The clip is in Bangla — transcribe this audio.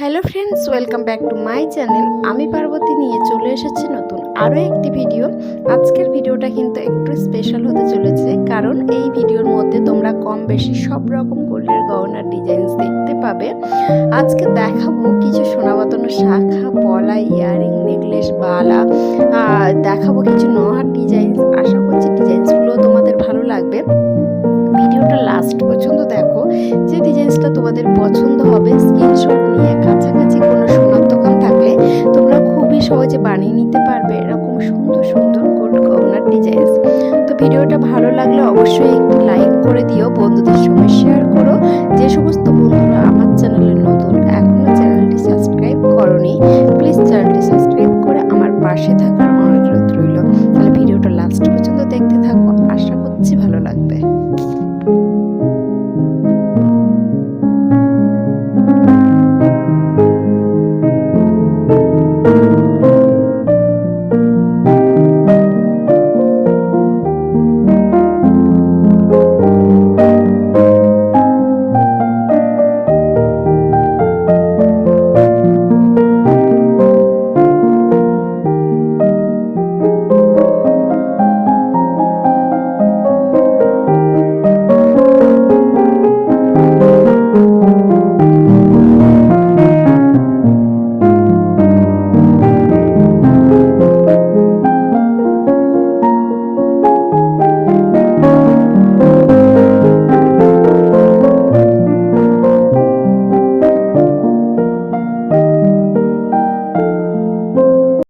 Hello friends welcome back to my channel আমি পার্বতী নিয়ে চলে এসেছি নতুন আরও একটি ভিডিও আজকের ভিডিওটা কিন্তু একটু স্পেশাল হতে চলেছে, কারণ এই ভিডিওর মধ্যে তোমরা কম বেশি সব রকম গোল্ডের গহনার ডিজাইনস দেখতে পাবে। আজকে দেখাবো কিছু সোনা বাতানো শাখা, পলা, ইয়ারিং, নেকলেস, বালা দেখাবো কিছু নহার ডিজাইনস আশা করছি ডিজাইনসগুলো তোমাদের ভালো লাগবে। ভিডিওটা লাস্ট পর্যন্ত দেখো। যে ডিজাইনসটা তোমাদের পছন্দ হবে স্ক্রিনশট সহজে বানিয়ে নিতে পারবে এরকম সুন্দর সুন্দর গোল্ড কর্নার ডিজাইন তো ভিডিওটা ভালো লাগলে অবশ্যই একটু লাইক করে দিও, বন্ধুদের সঙ্গে শেয়ার করো। যে সমস্ত বন্ধুরা আমার চ্যানেলে নতুন এখনও চ্যানেলটি সাবস্ক্রাইব করনি প্লিজ চ্যানেলটি সাবস্ক্রাইব করে আমার পাশে থাকার অনুরোধ রইল। তাহলে ভিডিওটা লাস্ট পর্যন্ত দেখতে থাকো, আশা করছি ভালো লাগবে।